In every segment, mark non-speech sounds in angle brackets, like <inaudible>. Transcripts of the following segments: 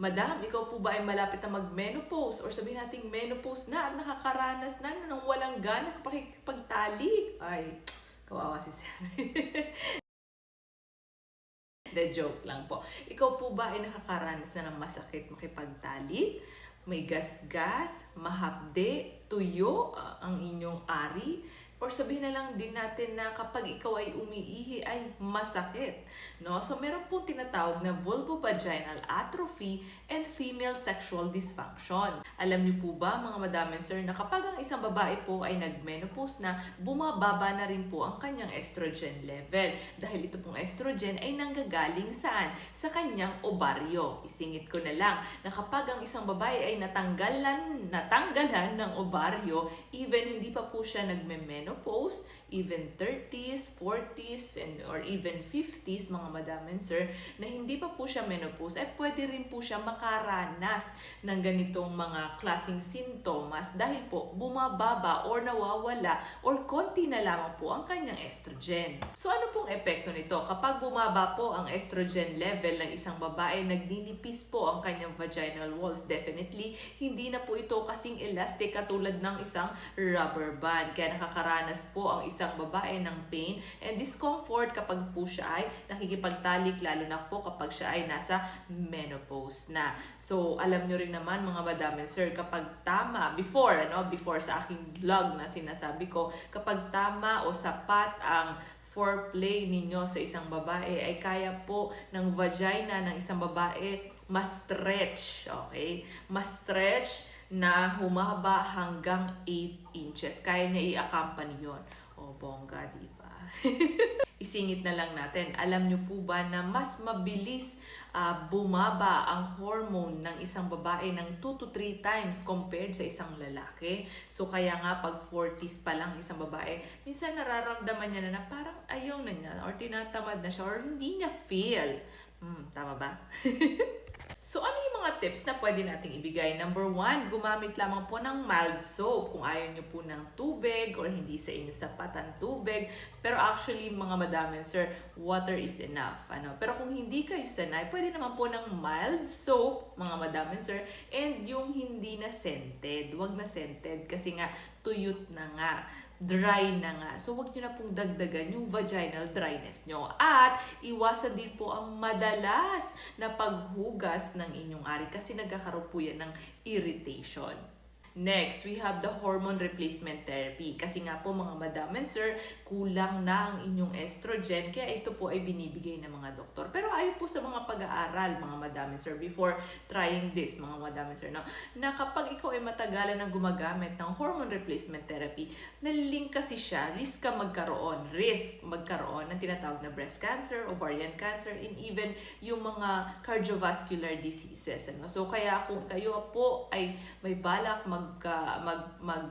Madam, ikaw po ba ay malapit na mag-menopause or sabihin nating menopause na at nakakaranas na ng walang gana sa pakikipagtalik? Ay, kawawa si Sir. <laughs> The joke lang po. Ikaw po ba ay nakakaranas na ng masakit makipagtalik? May gasgas, mahapde, tuyo ah, ang inyong ari? Or sabihin na lang din natin na kapag ikaw ay umiihi ay masakit. No? So meron po tinatawag na vulvovaginal atrophy and female sexual dysfunction. Alam niyo po ba mga madam and sir na kapag ang isang babae po ay nagmenopause na, bumababa na rin po ang kanyang estrogen level. Dahil ito pong estrogen ay nanggagaling saan? Sa kanyang ovaryo. Isingit ko na lang na kapag ang isang babae ay natanggalan, natanggalan ng ovaryo, even hindi pa po siya nagme-menopause, even 30s, 40s, and or even 50s, mga madam and sir, na hindi pa po siya menopause, ay pwede rin po siya makaranas ng ganitong mga klasing sintomas dahil po bumababa or nawawala or konti na lamang po ang kanyang estrogen. So ano pong epekto nito? Kapag bumaba po ang estrogen level ng isang babae, nagninipis po ang kanyang vaginal walls. Definitely, hindi na po ito kasing elastic katulad ng isang rubber band. Kaya nakakaranas po ang isang babae ng pain and discomfort kapag po siya ay nakikipagtalik, lalo na po kapag siya ay nasa menopause na. So, alam nyo rin naman mga madam and sir, kapag tama, before, ano, before sa aking vlog na sinasabi ko, kapag tama o sapat ang foreplay ninyo sa isang babae ay kaya po ng vagina ng isang babae mas stretch, okay? Mas stretch na humaba hanggang 8 inches. Kaya niya i-accompany yun. O, bongga, di ba? <laughs> Isingit na lang natin. Alam niyo po ba na mas mabilis ah, bumaba ang hormone ng isang babae ng 2 to 3 times compared sa isang lalaki? So kaya nga pag 40s pa lang isang babae, minsan nararamdaman niya na, na parang ayaw na niya or tinatamad na siya or hindi niya feel. Hmm, tama ba? <laughs> So, ano yung mga tips na pwede nating ibigay? Number one, gumamit lamang po ng mild soap kung ayaw nyo po ng tubig or hindi sa inyo sapat ang tubig. Pero actually, mga madam and sir, water is enough. Ano? Pero kung hindi kayo sanay, pwede naman po ng mild soap, mga madam and sir, and yung hindi na scented. Huwag na scented kasi nga tuyot na nga dry na nga. So, wag nyo na pong dagdagan yung vaginal dryness nyo. At, iwasan din po ang madalas na paghugas ng inyong ari kasi nagkakaroon po yan ng irritation. Next, we have the hormone replacement therapy. Kasi nga po mga madam and sir, kulang na ang inyong estrogen, kaya ito po ay binibigay ng mga doktor. Pero ayon po sa mga pag-aaral, mga madam and sir, before trying this, mga madam and sir, no, na kapag ikaw ay matagalan na gumagamit ng hormone replacement therapy, nalilink kasi siya, risk ka magkaroon, risk magkaroon ng tinatawag na breast cancer, ovarian cancer, and even yung mga cardiovascular diseases. Ano? So kaya kung kayo po ay may balak mag, mag, mag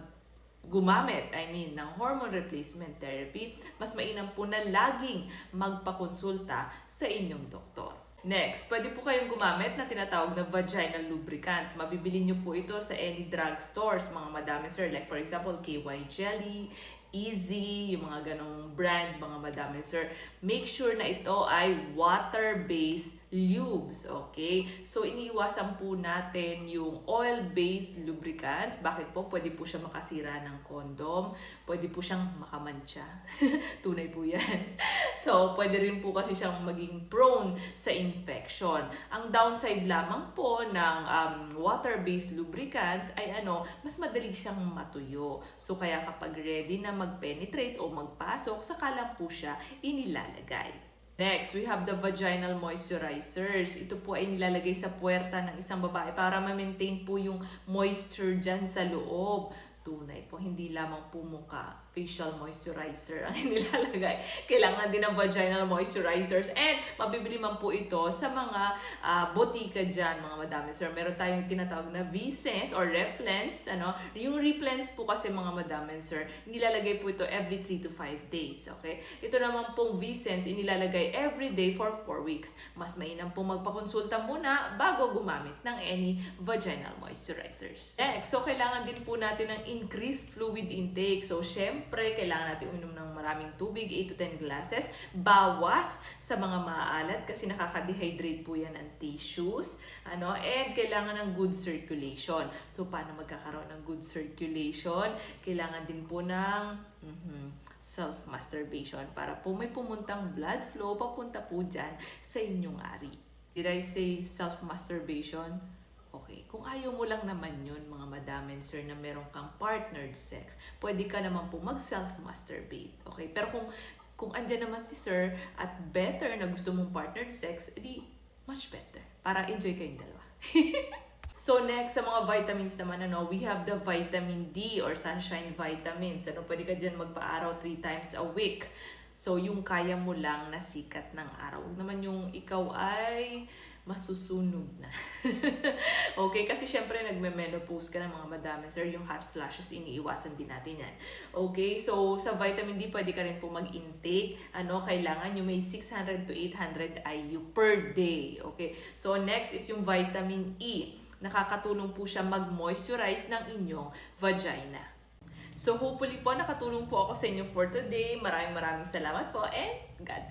gumamit, I mean, ng hormone replacement therapy, mas mainam po na laging magpakonsulta sa inyong doktor. Next, pwede po kayong gumamit na tinatawag na vaginal lubricants. Mabibili nyo po ito sa any drug stores, mga madami sir. Like for example, KY Jelly, Easy, yung mga ganong brand, mga madami sir. Make sure na ito ay water-based lubes, okay? So, iniiwasan po natin yung oil-based lubricants. Bakit po? Pwede po siya makasira ng kondom. Pwede po siyang makamantsa. <laughs> Tunay po yan. So, pwede rin po kasi siyang maging prone sa infection. Ang downside lamang po ng um, water-based lubricants ay ano, mas madali siyang matuyo. So, kaya kapag ready na mag-penetrate o magpasok, saka lang po siya inilalagay. Next, we have the vaginal moisturizers. Ito po ay nilalagay sa puwerta ng isang babae para ma-maintain po yung moisture dyan sa loob. Tunay po, hindi lamang po mukha, facial moisturizer ang <laughs> nilalagay. Kailangan din ng vaginal moisturizers and mabibili man po ito sa mga ah, botika dyan, mga madami. Sir, meron tayong tinatawag na V-Sense or Replens. Ano? Yung Replens po kasi mga madami, sir, nilalagay po ito every 3 to 5 days. Okay? Ito naman pong V-Sense, inilalagay every day for 4 weeks. Mas mainam po magpakonsulta muna bago gumamit ng any vaginal moisturizers. Next, so kailangan din po natin ng increase fluid intake. So, syempre, kailangan natin uminom ng maraming tubig, 8 to 10 glasses. Bawas sa mga maaalat kasi nakaka-dehydrate po yan ng tissues. Ano? And kailangan ng good circulation. So, paano magkakaroon ng good circulation? Kailangan din po ng mhm, self-masturbation para po may pumuntang blood flow papunta po dyan sa inyong ari. Did I say self-masturbation? Okay, kung ayaw mo lang naman yun, mga madam and sir, na meron kang partnered sex, pwede ka naman po mag-self-masturbate. Okay, pero kung kung andyan naman si sir at better na gusto mong partnered sex, edi much better. Para enjoy kayong dalawa. <laughs> So next sa mga vitamins naman ano, we have the vitamin D or sunshine vitamins. Ano, pwede ka diyan magpa-araw three times a week. So yung kaya mo lang na sikat ng araw. Huwag naman yung ikaw ay masusunog na. <laughs> okay, kasi syempre nagme-menopause ka ng mga madami, sir, yung hot flashes, iniiwasan din natin yan. Okay, so sa vitamin D, pwede ka rin po mag-intake. Ano, kailangan yung may 600 to 800 IU per day. Okay, so next is yung vitamin E. Nakakatulong po siya mag-moisturize ng inyong vagina. So hopefully po nakatulong po ako sa inyo for today. Maraming maraming salamat po and God